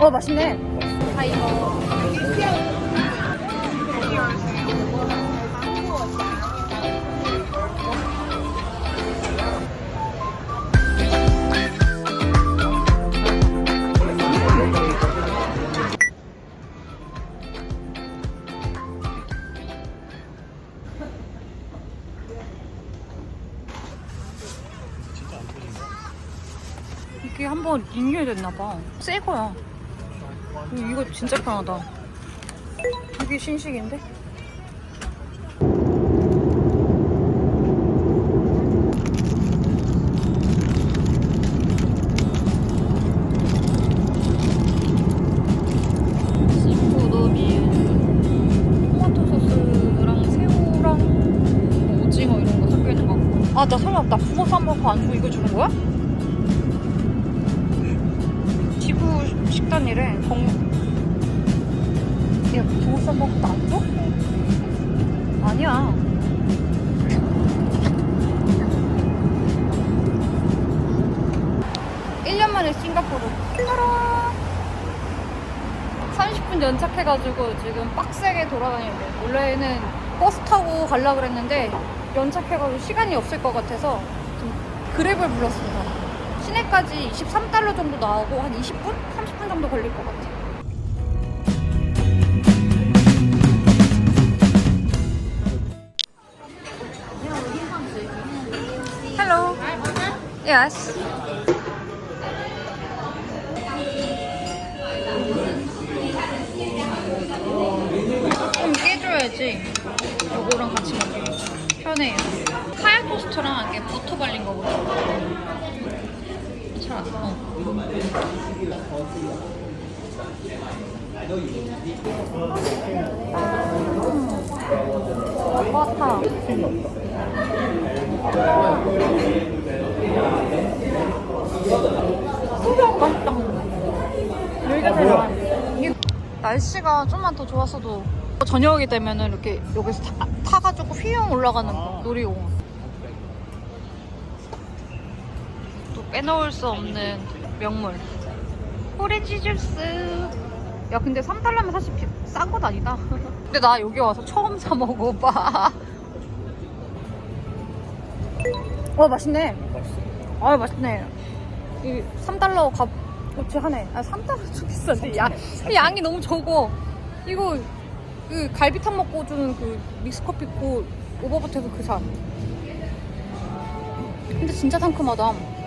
어 맛있네. 다 이거 한번 리뉴얼 됐나봐. 새 거야. 이거 진짜 편하다. 이게 신식인데? 시푸드 밀, 토마토 소스랑 새우랑 뭐 오징어 이런 거 섞여 있는 거 같고. 아, 나 설마 나 붕어 쌈먹고 안 주고 이거 주는 거야? 지부 식단이래. 정... 야, 붕어 쌈먹고 나안 줘? 아니야. 일 년 만에 싱가포르. 짜란! 30분 연착해가지고 지금 빡세게 돌아다니는데 원래는 버스 타고 가려고 그랬는데 연착해가지고 시간이 없을 것 같아서 지금 그랩을 불렀습니다. 시내까지 23달러 정도 나오고 한 20분? 30분 정도 걸릴 것 같아. Hello. Yes. 좀 깨줘야지 요거랑 같이 먹기 편해요 카약 토스트랑 이게 버터 발린 거거든 잘 안 어. 음. 버터 맛있다 여기가 제일 이게 날씨가 좀만 더 좋았어도 저녁이 되면은 이렇게 여기서 타, 타가지고 휘영 올라가는 거, 놀이공원. 또 빼놓을 수 없는 명물. 오렌지 주스. 야, 근데 3달러면 사실 싼건 아니다. 근데 나 여기 와서 처음 사 먹어봐. 와, 맛있네. 아, 맛있네. 이 3달러 값 어치 하네. 아, 3달러 좀 비싼데. 양, 양이 너무 적어. 이거 그 갈비탕 먹고 주는 그 믹스커피 고 오버버터에서 그 산. 근데 진짜 상큼하다.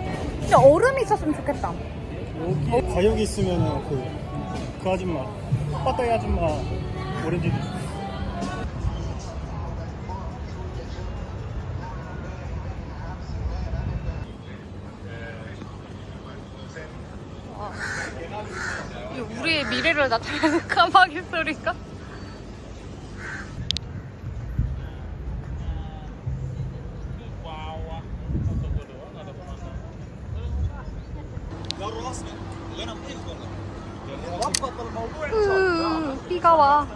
진짜 얼음이 있었으면 좋겠다. 여기 과육이 있으면 그, 그 아줌마 빠따이 아줌마 오렌지 주스 우리의 미래를 나타내는 까마귀 소리가? 비가 와.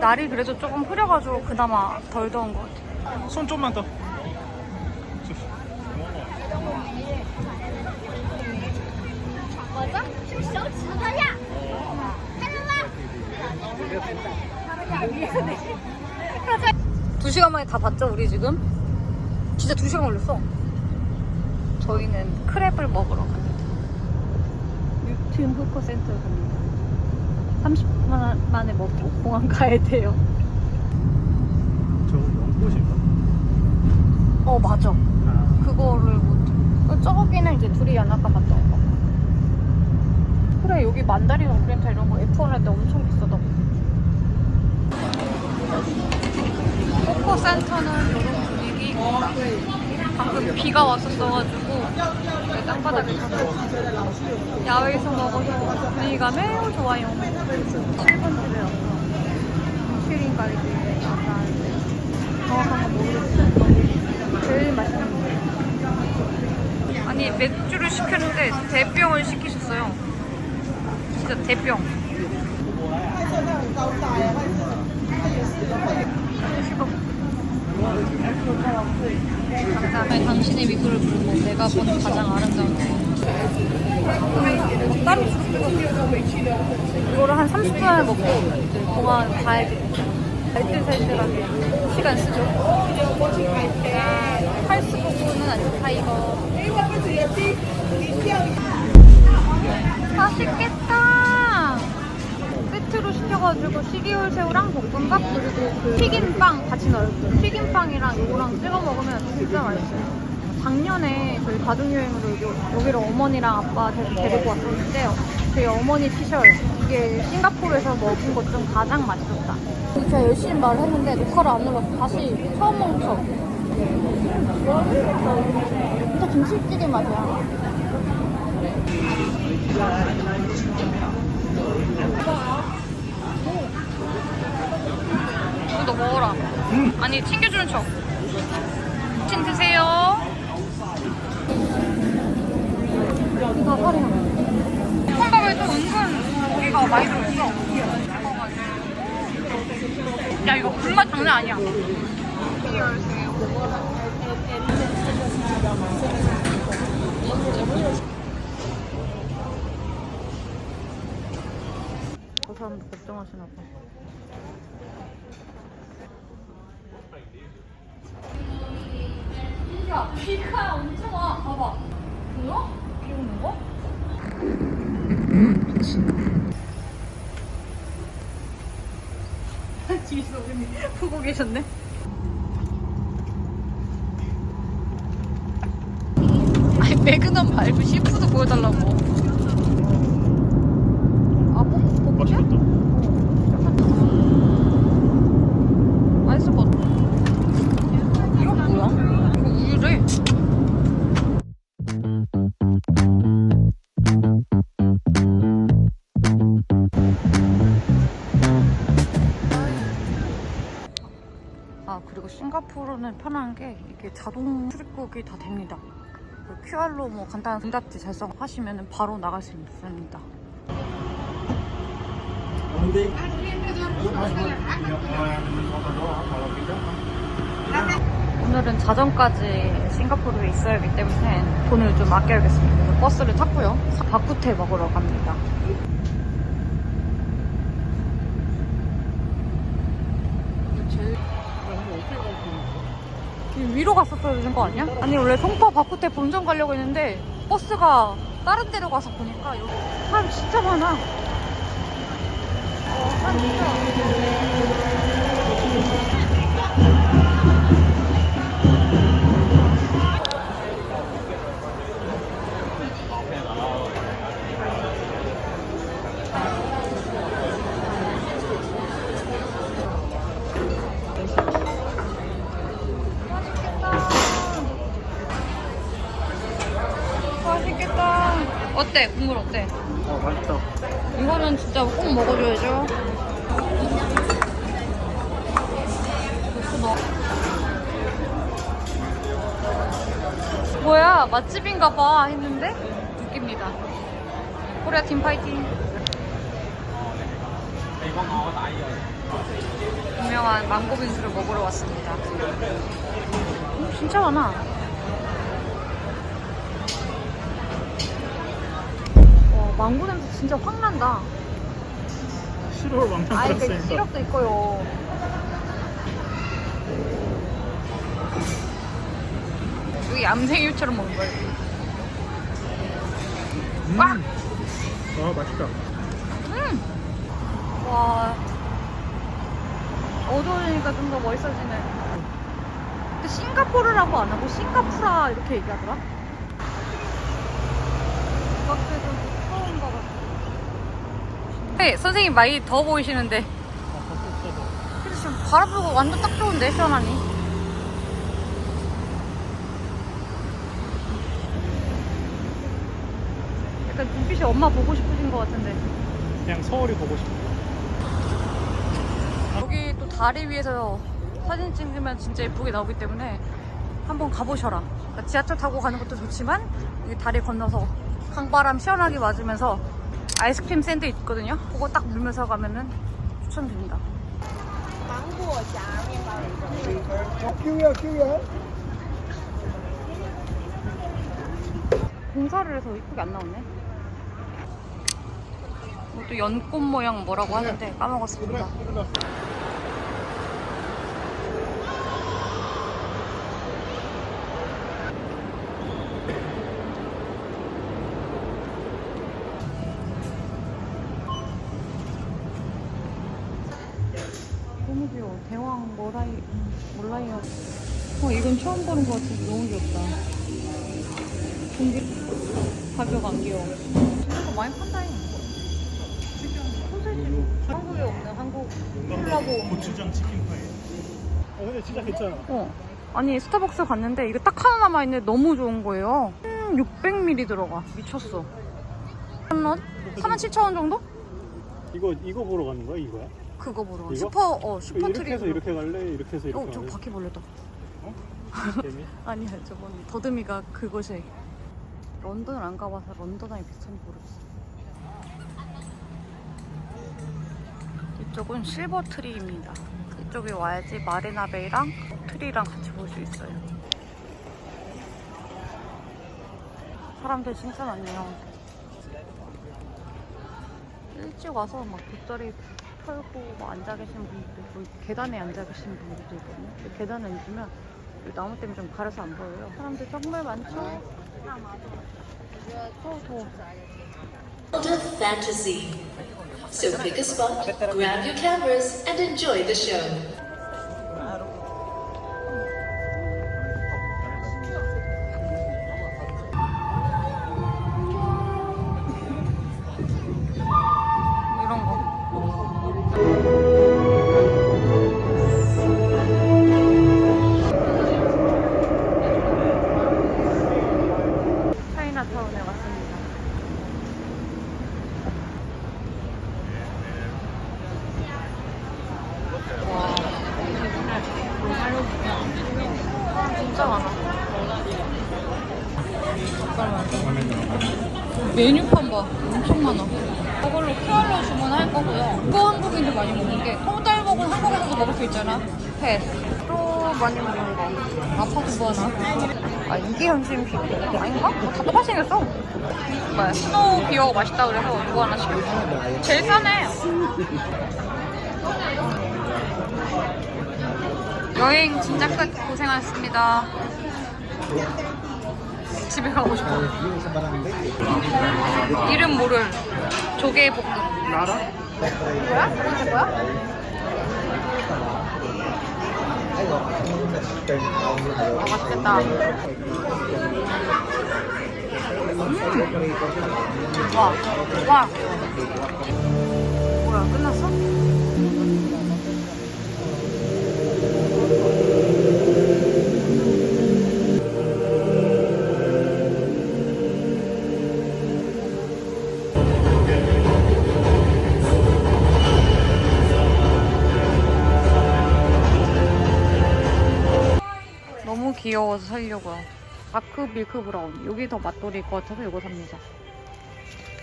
날이 그래도 조금 흐려가지고 그나마 덜 더운 것 같아. 손 좀만 더. 두 시간 만에 다 봤죠, 우리 지금? 진짜 두 시간 걸렸어. 저희는 크랩을 먹으러 갑니다. 유튜브 후커센터 갑니다. 30분 만에 먹고 공항 가야 돼요. 저 연꽃인가? 어, 맞아. 아, 그거를 못. 어, 저기는 이제 둘이 연합가 갔던 거. 그래, 여기 만다린 오리엔탈 이런 거 F1 할 때 엄청 비싸다고. 포커센터는 이런 분위기. 방금 비가 왔었어가지고 네, 땅바닥에 가서 야외에서 먹어서 분위기가 매우 좋아요. 7번 집에 와서 슈린 가리비에 약간 정확한 건 모르겠어요. 제일 맛있는 거. 아니 맥주를 시켰는데 대병을 시키셨어요. 진짜 대병. 시고 감사합니다. 당신의 미소를 보고 내가 본 가장 아름다운 따로 이거를 한 30분 안에 먹고 공항 가야지. 알뜰살뜰하게 시간 쓰죠. 팔스 부분은 아니고 타이거. 맛있겠다. 세트로 시켜가지고 시리얼 새우랑 볶음밥 그리고 그 튀김빵 같이 넣었어요. 튀김빵이랑 이거랑 찍어 먹으면 진짜 맛있어요. 작년에 저희 가족여행으로 여기, 여기를 어머니랑 아빠 데- 데리고 왔었는데 저희 어머니 티셔츠 이게 싱가포르에서 먹은 것 중 가장 맛있었다. 제가 열심히 말을 했는데 녹화를 안 눌러서 다시 처음 척. 진짜 김치찌개 맛이야. 이거 너 먹어라. 아니 챙겨주는 척. 친 드세요. 콩밥에 또 은근 고기가 많이 들어있어. 야 이거 불맛 장난 아니야. 사람도 걱정하시나 봐. 야, 비가 엄청 와. 봐봐. 보여? 비 오는 거? 미친. 뒤에서 어머니 보고 계셨네. 아니, 매그넘 말고 시푸드 보여달라고. 싱가포르는 편한 게 이게 자동 출입국이 다 됩니다. 그 QR로 뭐 간단한 응답지 작성하시면 바로 나갈 수 있습니다. 오늘은 자정까지 싱가포르에 있어야 하기 때문에 돈을 좀 아껴야겠습니다. 버스를 탔고요. 바쿠테 먹으러 갑니다. 이 위로 갔었어야 되는 거 아니야? 아니 원래 송파 바쿠테 본점 가려고 했는데 버스가 다른 데로 가서 보니까 여기 사람 진짜 많아. 어, 사람 진짜 많아. 어때? 국물 어때? 어, 맛있다. 이거는 진짜 꼭 먹어줘야죠. 뭐야 맛집인가 봐 했는데 웃깁니다. 코리아 팀 파이팅. 유명한 망고 빙수를 먹으러 왔습니다. 음, 진짜 많아. 망고 냄새 진짜 확 난다. 시로를 왕창 아이 그 뿌렸으니까. 시럽도 있고요. 여기 얌생이처럼 먹는 거예요. 음. 꽉! 아, 맛있다. 음. 와. 어두우니까 좀 더 멋있어지네. 근데 싱가포르라고 안 하고 싱가푸라 이렇게 얘기하더라. 국악대도 처음 가봤어. 네, 선생님 많이 더워 보이시는데. 근데 지금 바람 불고 완전 딱 좋은데 시원하니. 약간 눈빛이 엄마 보고 싶으신 것 같은데. 그냥 서울이 보고 싶어. 여기 또 다리 위에서 사진 찍으면 진짜 예쁘게 나오기 때문에 한번 가보셔라. 그러니까 지하철 타고 가는 것도 좋지만 여기 다리 건너서 강바람 시원하게 맞으면서 아이스크림 샌드 있거든요. 그거 딱 물면서 가면은 추천드립니다. 공사를 해서 이쁘게 안 나오네. 이것도 연꽃 모양 뭐라고 하는데 까먹었습니다. 대왕 모라이, 몰라이어. 어, 이건 처음 보는 것 같은데 너무 귀엽다. 공기 가격 안 귀여워. 이거 많이 판다잉. 소세지. 한국에 없는 한국 콜라보. 고추장 치킨 파이. 어 근데 진짜 괜찮아. 어. 아니 스타벅스 갔는데 이거 딱 하나 남아있는데 너무 좋은 거예요. 음, 600ml 들어가. 미쳤어. 한런? 47,000원 정도? 이거 이거 보러 가는 거야 이거야? 그거 보러. 이거? 슈퍼, 어, 슈퍼 이렇게 트리. 해서 이렇게 갈래? 이렇게 해서 이렇게 어, 저 갈래? 바퀴벌레다. 재미? 아니야, 저번 더듬이가 그곳에. 런던을 안 가봐서 런던이 비슷한지 모르겠어. 이쪽은 실버 트리입니다. 이쪽에 와야지 마리나베이랑 트리랑 같이 볼 수 있어요. 사람들 진짜 많네요. 일찍 와서 막 돗자리 털고 막 앉아 계신 분들도 있고 계단에 앉아 계신 분들도 있거든요. 계단에 앉으면 이 나무 때문에 좀 가려서 안 보여요. 사람들 정말 많죠? World of fantasy. So pick a spot, grab your cameras, and enjoy the show. 진짜 많아. 메뉴판 봐. 엄청 많아. 이걸로 큐알로 주문할 거고요. 이거 한국인들 많이 먹는 게 통달먹은 한국에서도 먹을 수 있잖아. 회. 또 많이 먹는 거. 아파트 뭐 하나. 아 이게 현지인 비어 아닌가? 다 똑같이 생겼어. 스노우 비어가 맛있다 그래서 이거 하나 시켰어. 제일 싸네. 여행 진짜 끝 고생하셨습니다. 집에 가고 싶어. 이름 모를 조개 볶음. 알아? 뭐야? 이게 뭐야? 아, 맛있겠다. 음. 와, 와. 뭐야, 끝났어? 귀여워서 살려고요. 다크 밀크 브라운. 여기 더 맛돌일 것 같아서 이거 삽니다.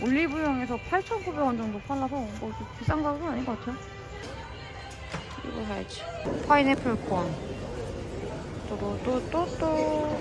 올리브영에서 8,900원 정도 팔아서 뭐 비싼 가격은 아닌 것 같아요. 이거 사야지. 파인애플 콘. 또또또또